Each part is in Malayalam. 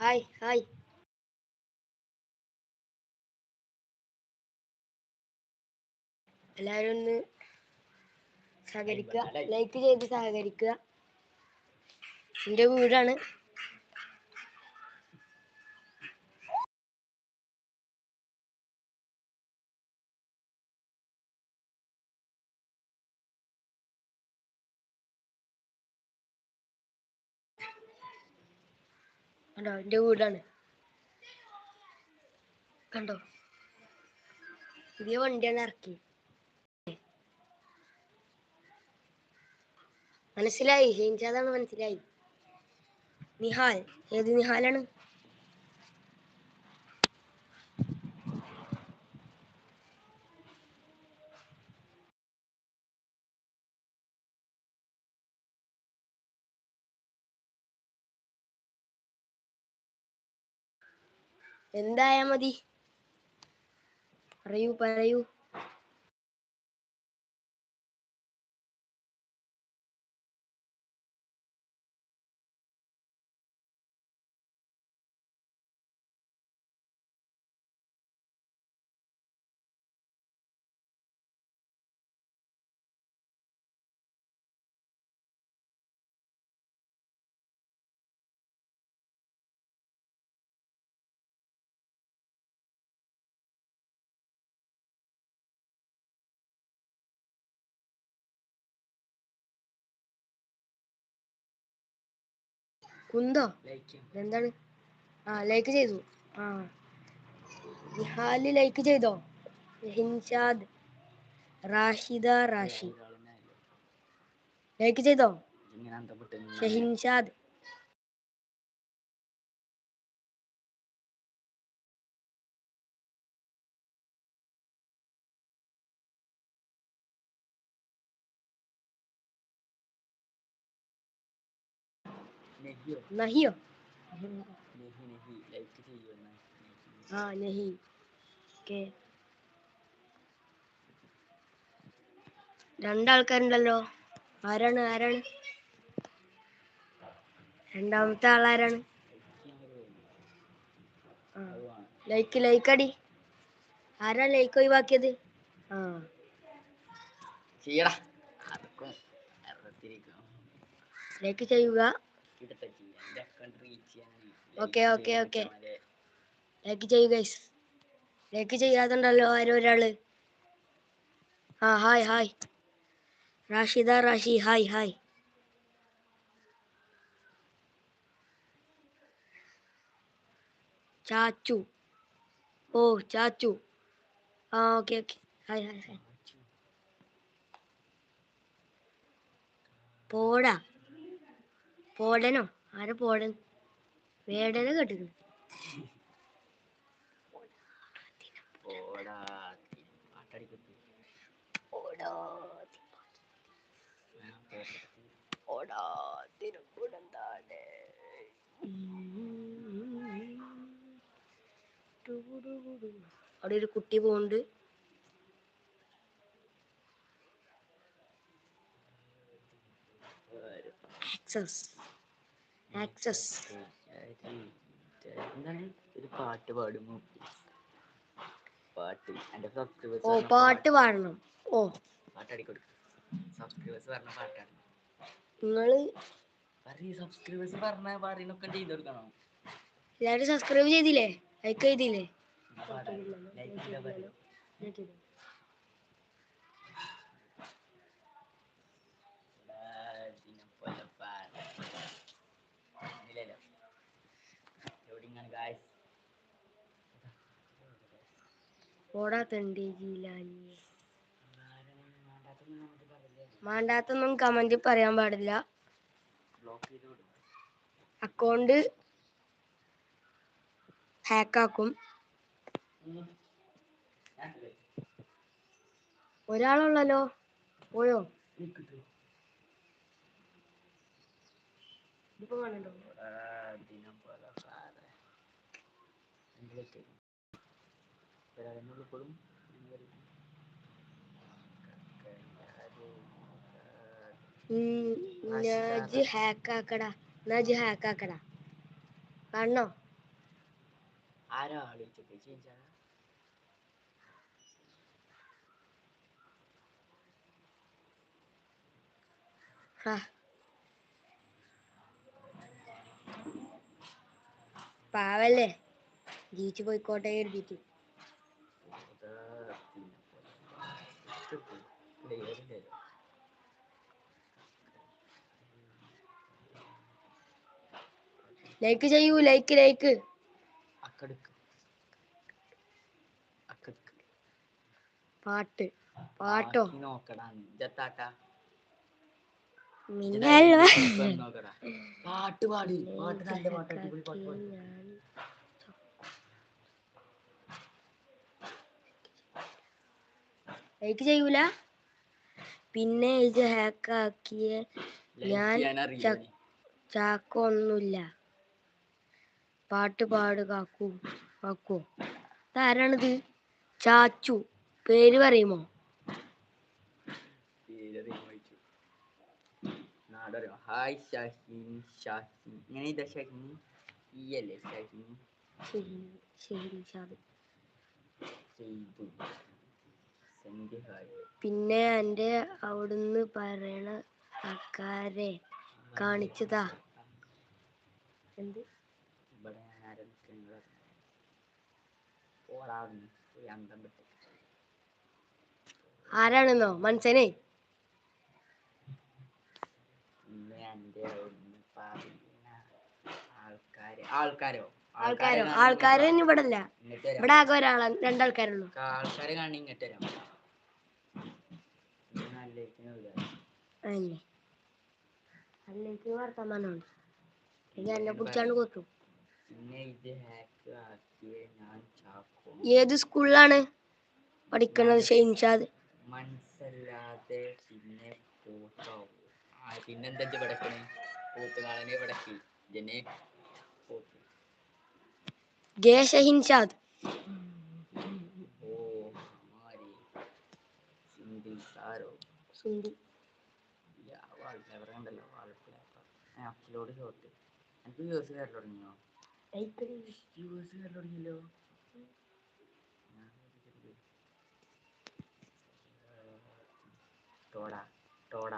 ഹായ് ഹായ് എല്ലാവരും ഒന്ന് സഹകരിക്കുക ലൈക്ക് ചെയ്ത് സഹകരിക്കുക. എന്റെ വീടാണ് കണ്ടോ? എന്റെ വീടാണ്. കണ്ടോ? പുതിയ വണ്ടിയാണ് ഇറക്കി. മനസ്സിലായി? ഷെയിൻഷാദാണ് മനസ്സിലായി. നിഹാൽ. ഏത് നിഹാലാണ്? എന്തായാ മതി. പറയൂ പറയൂ. കുന്തോ? എന്താണ് ആ ലൈക്ക് ചെയ്തു. ആ. നിഹാൽ ലൈക്ക് ചെയ്തോ? ഹിൻഷാദ് റാഷിദ റാഷി. ലൈക്ക് ചെയ്തോ? ഷഹിൻഷാദ്. നഹിയോ ആ നഹി ഓക്കെ രണ്ടാൾക്കാരുണ്ടല്ലോ ആരാണ് ആരാണ് രണ്ടാമത്തെ ആളാരാണ് ലൈക്ക് ലൈക്ക് അടി ആരാ ലൈക്ക് ഒഴിവാക്കിയത് ആ ലൈക്ക് ചെയ്യുക ഇടത്തെ ചെയ്യാം എന്റെ account reach okay okay okay. Like ചെയ്യൂ ഗൈസ് ലൈക്ക് ചെയ്യാതുണ്ടല്ലോ ആരോ ഒരാൾ. ആ hi hi. Rashida Rashi hi hi. Chachu. ഓ ചാച്ചു. ആ okay okay. Hi hi hi. പോടാ. പോടനോ? ആരാ പോടൻ? വേടനെ കേട്ടിരുന്നു. അവിടെ ഒരു കുട്ടി പോണ്ട് ആക്സസ് ആക്സസ് എന്താണ്? ഒരു പാട്ട് പാടുമോ പാട്ട് എന്റെ ഓ പാട്ട് പാടണം. ഓ. പാട്ടടിക്കൊടുക്കും. സബ്സ്ക്രൈബേഴ്സ് പറഞ്ഞ പാട്ടാണ്. നിങ്ങൾ? പറയ സബ്സ്ക്രൈബേഴ്സ് പറഞ്ഞ പറയുന്നൊക്കെ ചെയ്ത് കൊടുക്കണം? എല്ലാരും സബ്സ്ക്രൈബ് ചെയ്തില്ലേ? ലൈക്ക് ചെയ്തില്ലേ? ലൈക്ക് ചെയ്താ പറയും ഓടാ തണ്ടി ജീലാനി. മാണ്ടാത്തൊന്നും കമന്റ് പറയാൻ പാടില്ല. അക്കൗണ്ട് ഹാക്കാക്കും ഒരാളുള്ളല്ലോ പോയോ? ഇതിപ്പോ കാണണ്ടോ? ഉം, നജ് ഹാക്കാക്കടാ നജ് ഹാക്കാക്കടാ. കാണണോ ആരാ ആലോചിച്ചത് ചേച്ചാ ആ. പാവല്ലേ? ജീവിച്ചു പോയിക്കോട്ടെ എഴുതിട്ട് ലൈക്ക് ചെയ്യൂ ലൈക്ക് ലൈക്ക് പാട്ട്. പാട്ടോ? പാട്ട് പാടി പാട്ട് നല്ല പാട്ട് ലൈക്ക് ചെയ്യൂല? പിന്നെ ഇത് ഹാക്കാക്കിയ ആക്കിയ ഞാൻ ചാക്കൊന്നുമില്ല. പാട്ട് പാട് കാക്കൂ കാക്കോ. ഇതാരാണിത് ചാച്ചു. പേര് പറയുമോ? ഹായ് ഷാഹിൻ ഷാഹിൻ. ഇങ്ങനെ ഷാഹിൻ? ഈ അല്ലേ ഷാഹിൻ പിന്നെ എന്റെ അവിടുന്ന് പറയണ ആൾക്കാരെ കാണിച്ചതാ. എന്ത് ഇവിടെ ഞാൻ ആരാ നിൽക്കുന്നത് പോടാവുന്നു പോയി അന്തം വിട്ട് ആരാണെന്നോ? മനസ്സനെ പറയുന്ന ആൾക്കാര് ആൾക്കാരോ? ഇവിടെ അല്ല. ഇവിടെ ആകെ ഒരാളാ രണ്ടാൾക്കാരുള്ളൂ. ആൾക്കാരെ കാണി ഇങ്ങോട്ട് വരാം. അതിലേക്ക് വർത്തമാനമുണ്ട് എന്നെ പിടിച്ചാണ്ട് കൊത്തും. പിന്നെ ഇത് ഹാക്ക് ആക്കിയ. ഞാൻ ഏത് സ്കൂളിലാണ് പഠിക്കുന്നത് ഷെയിൻഷാദ് മനസ്സല്ലാതെ പിന്നെ പിന്നെന്താ പടക്കണേ പോത്തുകാളനെ പടക്കി ഷഹിൻഷാദ് ഓ മാരി സിന്ധി സാരോ. സുന്ദി യാ വാൾപേപ്പർ കണ്ടല്ലോ വാൾപേപ്പർ അപ്ലോഡ് ഷോട്ട് എനിക്ക് വ്യൂസ് കയറി തുടങ്ങിയോ? വ്യൂസ് കയറി തുടങ്ങിയല്ലോ ഞാൻ വിചാരിച്ചത് ടോട ടോട.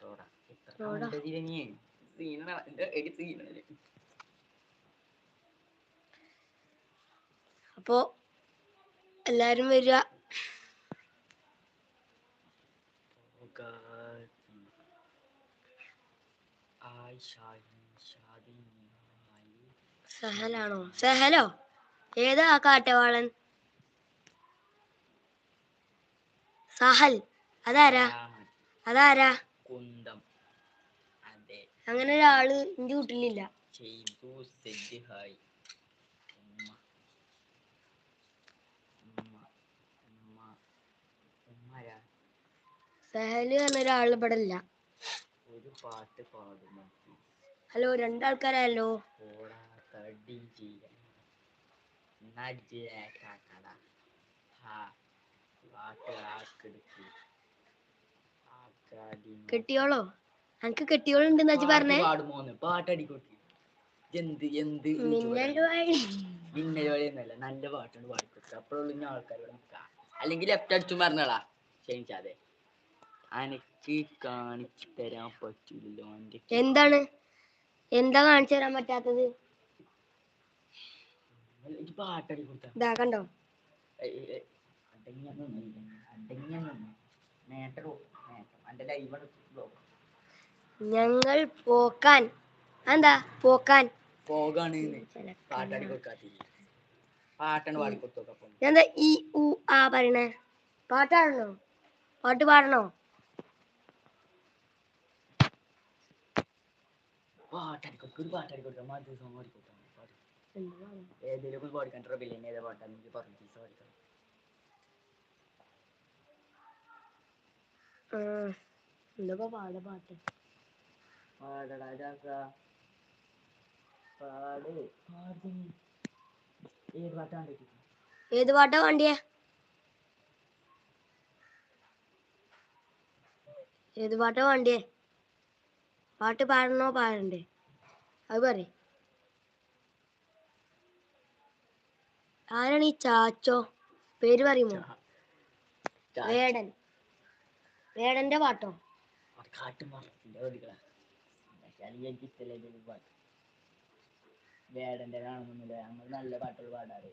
ടോടാ. എന്റെ സീനാണ് അപ്പോ എല്ലാരും വരിക. സഹലാണോ? സഹലോ? ഏതാ കാട്ടവാളൻ? സഹൽ. അതാരാ? അതാരാ? കുന്തം. അതെ. അങ്ങനെ ഒരാൾ എന്റെ വീട്ടിലില്ല. ചെയ്തു സെഡ് ഹായ്. ഉമ്മ. ഉമ്മ. ഉമ്മ. ഉമ്മരാ? സഹൽ ഒരാൾ ഇവിടെ ഇല്ല ഒരു പാട്ട് ഹലോ രണ്ടാൾക്കാരല്ലോ ഓടാ തടി ചെയ്യാൻ നജ്ജാക്കട ഹാ പാട്ട് ആക്കെടുക്കും ആക്കാടി കെട്ടിയോളോ? എനിക്ക് കെട്ടിയോളുണ്ടെന്ന് വെച്ച് പറഞ്ഞേ? പാട്ടടിക്കൊട്ടി എന്ത് എന്ത് മിന്നൽ നല്ല പാട്ടുണ്ട് അപ്പോഴുള്ള അല്ലെങ്കിൽ ലെഫ്റ്റ് അടിച്ചും പറഞ്ഞോളാ. ക്ഷണിച്ചാതെ അനക്ക് കാണിച്ചു തരാൻ പറ്റൂലല്ലോ എന്താണ്? എന്താ കാണിച്ചു തരാൻ പറ്റാത്തത്? പാട്ടടി കൊടുത്ത. കണ്ടോ? അടങ്ങിയ അടങ്ങിയ നേട്ടം ഞങ്ങൾ പോക്കാൻ. എന്താ പോക്കാൻ. പോകാണ് പാട്ടടി കൊടുക്കാത്തില്ല പാട്ടാണ് പാടി എന്താ ഈ ഉ ആ പറയണേ? പാട്ടാടണോ പാട്ട് പാടണോ? പാട്ടടി കൊടുക്കും. ഒരു പാട്ടടി കൊടുക്കാം. മാറ്റി സോങ് പാടി കൊടുക്കാം. പാടി ഏതെങ്കിലും പാടിക്കാൻ ട്രബില്ലേ ഏതാ പാട്ടാണ് എനിക്ക് പറഞ്ഞു പാടിക്കാം. ആ, എന്തൊക്കെ പാട പാട്ട്. പാടടാ ജാക്ക പാട്. പാടി. ഏത് പാട്ടാ ഏത് പാട്ടാ വേണ്ടിയേ ഏത് പാട്ടാ വേണ്ടിയേ പാട്ട് പാടണോ പാടണ്ടേ? അത് പറ ആരാണ് ഈ ചാച്ചോ? പേര് പറയുമോ വേടൻ. വേടന്റെ പാട്ടോ? ഇതിൽ പാട്ട് വേടന്റെ കാണുന്നില്ല നമ്മൾ നല്ല പാട്ടുകൾ പാടാറ്.